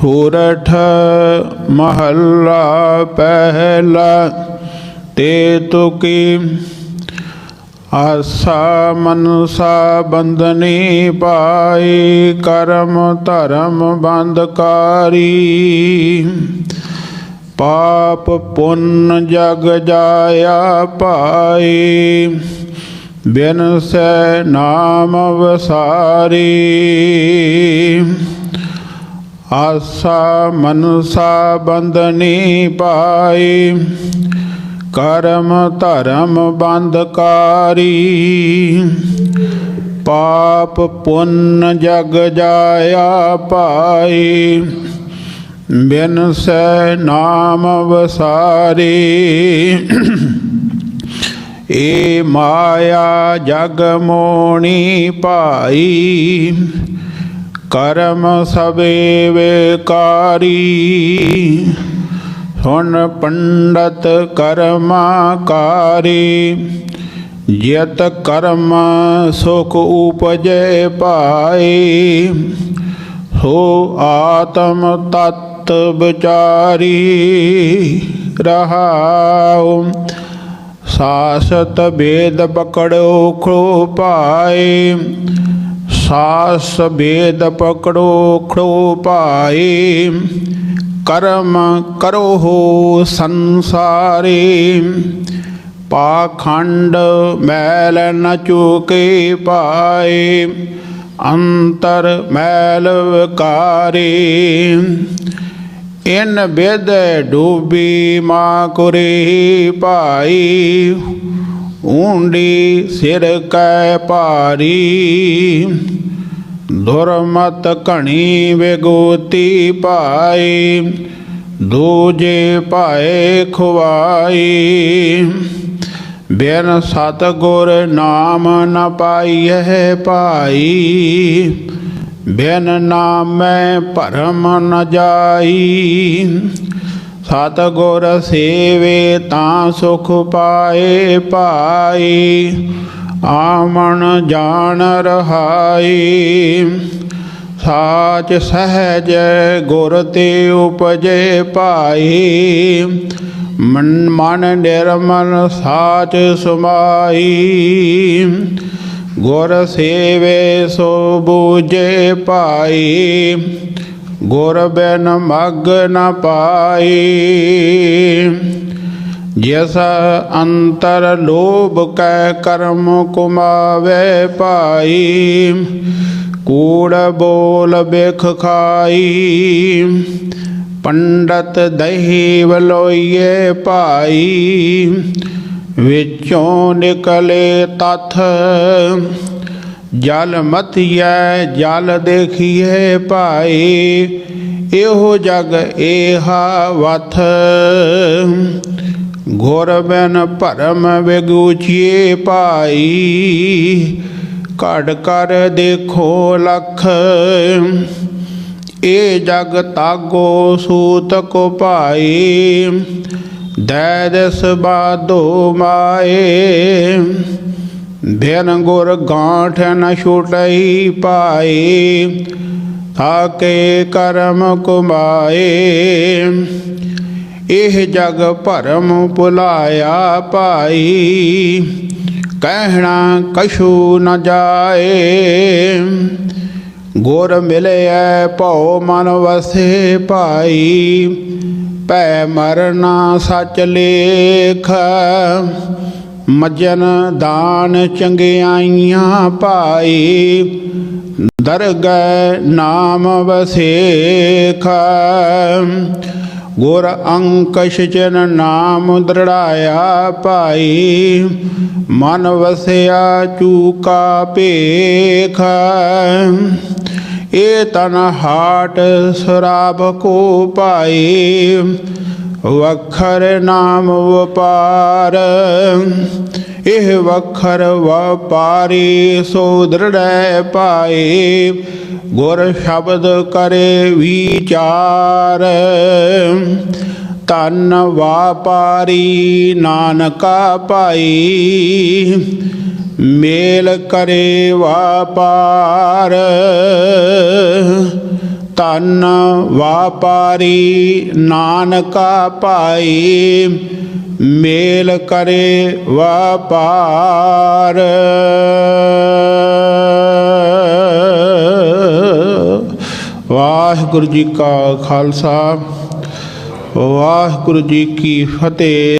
ਸੂਰਠ ਮਹੱਲਾ ਪਹਿਲਾ, ਤੇ ਤੁਕੀ ਆਸਾ ਮਨਸਾ ਬੰਦਨੀ ਪਾਈ, ਕਰਮ ਧਰਮ ਬੰਦਕਾਰੀ ਪਾਪ ਪੁੰਨ ਜਗ ਜਾਇਆ ਪਾਈ, ਬਿਨ ਸੈ ਨਾਮ ਵਸਾਰੀ। ਆਸਾ ਮਨਸਾ ਬੰਦਨੀ ਪਾਈ, ਕਰਮ ਧਰਮ ਬੰਦਕਾਰੀ ਪਾਪ ਪੁੰਨ ਜਗ ਜਾਇਆ ਪਾਈ, ਬਿਨ ਸੈ ਨਾਮ ਵਸਾਰੀ। ਏ ਮਾਇਆ ਜਗ ਮੋਣੀ ਭਾਈ ਕਰਮ ਸਵੇ ਵੇਕਾਰੀ। ਸੁਣ ਪੰਡਤ ਕਰਮਾਕਾਰੀ ਜਿਤ ਕਰਮ ਸੁਖ ਉਪਜੈ ਪਾਏ ਸੋ ਆਤਮ ਤਤ ਵਿਚਾਰੀ ਰਹਾਉ। ਸਾਸਤ ਬੇਦ ਪਕੜੋ ਖੋ ਪਾਏ ਸਾਸ ਬੇਦ ਪਕੜੋ, ਖੜੋ ਪਾਏ ਕਰਮ ਕਰੋ ਹੋ ਸੰਸਾਰੇ। ਪਾਖੰਡ ਮੈਲ ਨ ਚੁਕੇ ਪਾਏ। ਅੰਤਰ ਮੈਲ ਵਿਕਾਰੇ। ਇਨ ਬਿਦ ਡੂਬੀ ਮਾ ਕੁਰੇ ਭਾਈ। ਊਂਡੀ ਸਿਰ ਕੈ ਭਾਰੀ, ਦੁਰਮਤ ਘਣੀ ਵਿਗੋਤੀ ਪਾਈ ਦੂਜੇ ਪਾਏ ਖੁਆਈ ਬਿਨ ਸਤ ਗੁਰ ਨਾਮ ਨ ਪਾਈਐ ਭਾਈ, ਬਿਨ ਨਾਮੈ ਭਰਮ ਨ ਜਾਈ। ਸਤ ਗੁਰ ਸੇਵੇ ਤਾਂ ਸੁਖ ਪਾਏ ਪਾਈ ਆਮਣ ਜਾਣ ਰਹਾਈ। ਸਾਚ ਸਹਜ ਗੁਰ ਤੇ ਉਪਜੇ ਪਾਈ ਮਨ ਮਨ ਨਿਰਮਲ ਸਾਚ ਸੁਮਾਈ। ਗੁਰ ਸੇਵੇ ਸੋ ਬੂਝੇ ਪਾਈ ਗੁਰ ਬਿਨ ਮਗ ਨ ਪਾਈ। ਜਿਸ ਅੰਤਰ ਲੋਭ ਕੈ ਕਰਮ ਕੁਮਾਵੇ ਪਾਈ ਕੂੜ ਬੋਲ ਬਿਖ ਖਾਈ। ਪੰਡਤ ਦਹੀ ਵਲੋਈਏ ਭਾਈ। ਵਿੱਚੋਂ ਨਿਕਲੇ ਤਥ ਜਲ ਮਥਿਐ ਜਲ ਦੇਖੀਏ ਭਾਈ, ਇਹੋ ਜਗ ਏਹਾ ਵਥ। ਗੁਰ ਬਿਨ ਭਰਮ ਵਿਗੂਚੀਏ ਭਾਈ, ਘੜ ਕਰ ਦੇਖੋ ਲਖ। ਇਹ ਜਗ ਤਾਗੋ ਸੂਤ ਕੋ ਭਾਈ, ਦੈ ਦਸ ਬਾਦੋ ਮਾਏ। ਬਿਨ ਗੁਰ ਗਾਂਠ ਨ ਛੁਟਈ ਪਾਈ ਥਾਕੇ ਕਰਮ ਕੁਮਾਏ ਇਹ ਜਗ ਭਰਮ ਭੁਲਾਇਆ ਪਾਈ ਕਹਿਣਾ ਕਛੂ ਨ ਜਾਏ ਗੁਰ ਮਿਲਿਆ ਭਉ ਮਨ ਵਸੇ ਭਾਈ ਭੈ ਮਰਨਾ ਸਚ ਲੇਖ ਮਜਨ ਦਾਨ ਚੰਗਿਆਈਆਂ ਪਾਈ, ਦਰਗਹਿ ਨਾਮ ਵਸੇਖ। ਗੁਰ ਅੰਕਸ਼ ਜਨ ਨਾਮ ਦ੍ਰਿੜਾਇਆ ਭਾਈ ਮਨ ਵਸਿਆ ਚੂਕਾ ਭੇਖ। ਇਹ ਤਨ ਹਾਟ ਸਰਾਬ ਕੋ ਪਾਈ ਵਖਰ ਨਾਮ ਵਪਾਰ, ਇਹ ਵਖਰ ਵਪਾਰੀ ਸੋ ਦ੍ਰਿੜੈ ਪਾਏ, ਗੁਰ ਸ਼ਬਦ ਕਰੇ ਵਿਚਾਰ। ਤਨ ਵਾਪਾਰੀ ਨਾਨਕਾ ਪਾਈ ਮੇਲ ਕਰੇ ਵਾਪਾਰ। ਤਨ ਵਾਪਾਰੀ ਨਾਨਕਾ ਭਾਈ, ਮੇਲ ਕਰੇ ਵਪਾਰ। ਵਾਹਿਗੁਰੂ ਜੀ ਕਾ ਖਾਲਸਾ, ਵਾਹਿਗੁਰੂ ਜੀ ਕੀ ਫਤਿਹ।